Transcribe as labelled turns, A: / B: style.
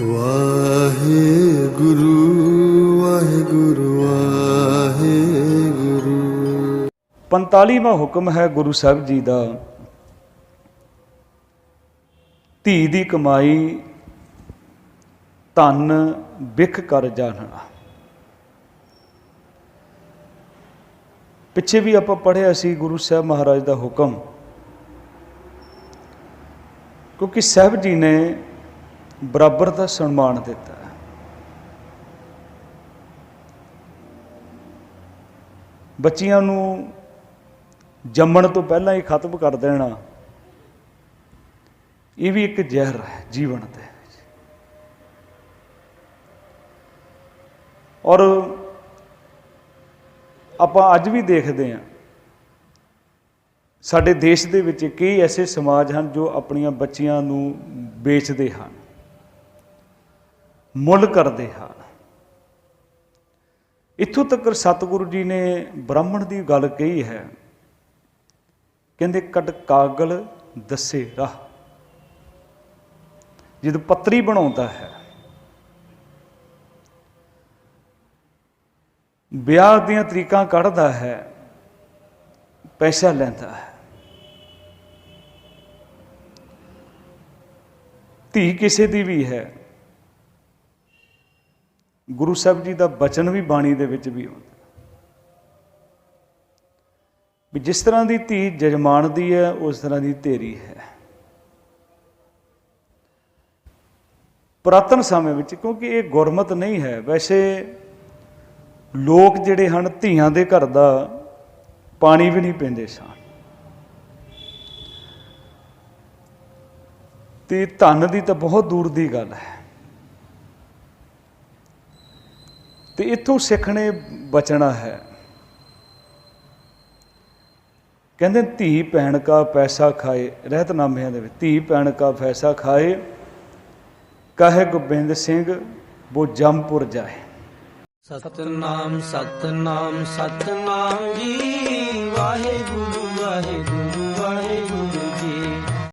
A: ਵਾਹਿਗੁਰੂ ਵਾਹਿਗੁਰੂ ਵਾਹਿਗੁਰੂ।
B: 45ਵਾਂ ਹੁਕਮ ਹੈ ਗੁਰੂ ਸਾਹਿਬ ਜੀ ਦਾ। ਧੀ ਦੀ ਕਮਾਈ ਧਨ ਵਿਖ ਕਰ ਜਾਣਨਾ ਪਿੱਛੇ ਵੀ ਆਪਾਂ ਪੜ੍ਹਿਆ ਸੀ ਗੁਰੂ ਸਾਹਿਬ ਮਹਾਰਾਜ ਦਾ ਹੁਕਮ। ਕਿਉਂਕਿ ਸਾਹਿਬ ਜੀ ਨੇ ਬਰਾਬਰ ਦਾ ਸਨਮਾਨ ਦਿੱਤਾ ਹੈ। ਬੱਚੀਆਂ ਨੂੰ ਜੰਮਣ ਤੋਂ ਪਹਿਲਾਂ ਹੀ ਖਤਮ ਕਰ ਦੇਣਾ, ਇਹ ਵੀ ਇੱਕ ਜ਼ਹਿਰ ਹੈ ਜੀਵਨ ਦੇ ਔਰ ਆਪਾਂ ਅੱਜ ਵੀ ਦੇਖਦੇ ਹਾਂ, ਸਾਡੇ ਦੇਸ਼ ਦੇ ਵਿੱਚ ਕਈ ਐਸੇ ਸਮਾਜ ਹਨ ਜੋ ਆਪਣੀਆਂ ਬੱਚੀਆਂ ਨੂੰ ਵੇਚਦੇ ਹਨ ਮੁੱਲ ਕਰਦੇ ਹਨ। ਇੱਥੋਂ ਤੱਕ ਸਤਿਗੁਰੂ ਜੀ ਨੇ ਬ੍ਰਾਹਮਣ ਦੀ ਗੱਲ ਕਹੀ ਹੈ। ਕਹਿੰਦੇ ਕਟ ਕਾਗਲ, ਦੱਸੇ ਰਾਹ। ਜਦ ਪੱਤਰੀ ਬਣਾਉਂਦਾ ਹੈ। ਵਿਆਹ ਦੀਆਂ ਤਰੀਕਾਂ ਕੱਢਦਾ ਹੈ, ਪੈਸਾ ਲੈਂਦਾ ਹੈ। ਧੀ ਕਿਸੇ ਦੀ ਵੀ ਹੈ। ਗੁਰੂ ਸਾਹਿਬ ਜੀ ਦਾ ਬਚਨ ਵੀ ਬਾਣੀ ਦੇ ਵਿੱਚ ਵੀ ਆਉਂਦਾ ਵੀ ਜਿਸ ਤਰ੍ਹਾਂ ਦੀ ਧੀ ਜਜਮਾਨ ਦੀ ਹੈ, ਉਸ ਤਰ੍ਹਾਂ ਦੀ ਤੇਰੀ ਹੈ। ਪੁਰਾਤਨ ਸਮੇਂ ਵਿੱਚ, ਕਿਉਂਕਿ ਇਹ ਗੁਰਮਤ ਨਹੀਂ ਹੈ, ਵੈਸੇ ਲੋਕ ਜਿਹੜੇ ਹਨ, ਧੀਆਂ ਦੇ ਘਰ ਦਾ ਪਾਣੀ ਵੀ ਨਹੀਂ ਪੀਂਦੇ ਸਨ। ਤੇ ਧਨ ਦੀ ਤਾਂ ਬਹੁਤ ਦੂਰ ਦੀ ਗੱਲ ਹੈ। ਤੇ ਇੱਥੋਂ ਸਿੱਖ ਨੇ ਬਚਣਾ ਹੈ। ਕਹਿੰਦੇ ਧੀ ਭੈਣ ਕਾ ਪੈਸਾ ਖਾਏ, ਰਹਿਤਨਾਮਿਆਂ ਦੇ ਵਿੱਚ, ਧੀ ਭੈਣ ਕਾ ਪੈਸਾ ਖਾਏ, ਕਹੇ ਗੋਬਿੰਦ ਸਿੰਘ, ਬੋ ਜੰਮਪੁਰ ਜਾਏ।
C: ਸਤਨਾਮ ਸਤਨਾਮ ਸਤਨਾਮ ਜੀ, ਵਾਹਿਗੁਰੂ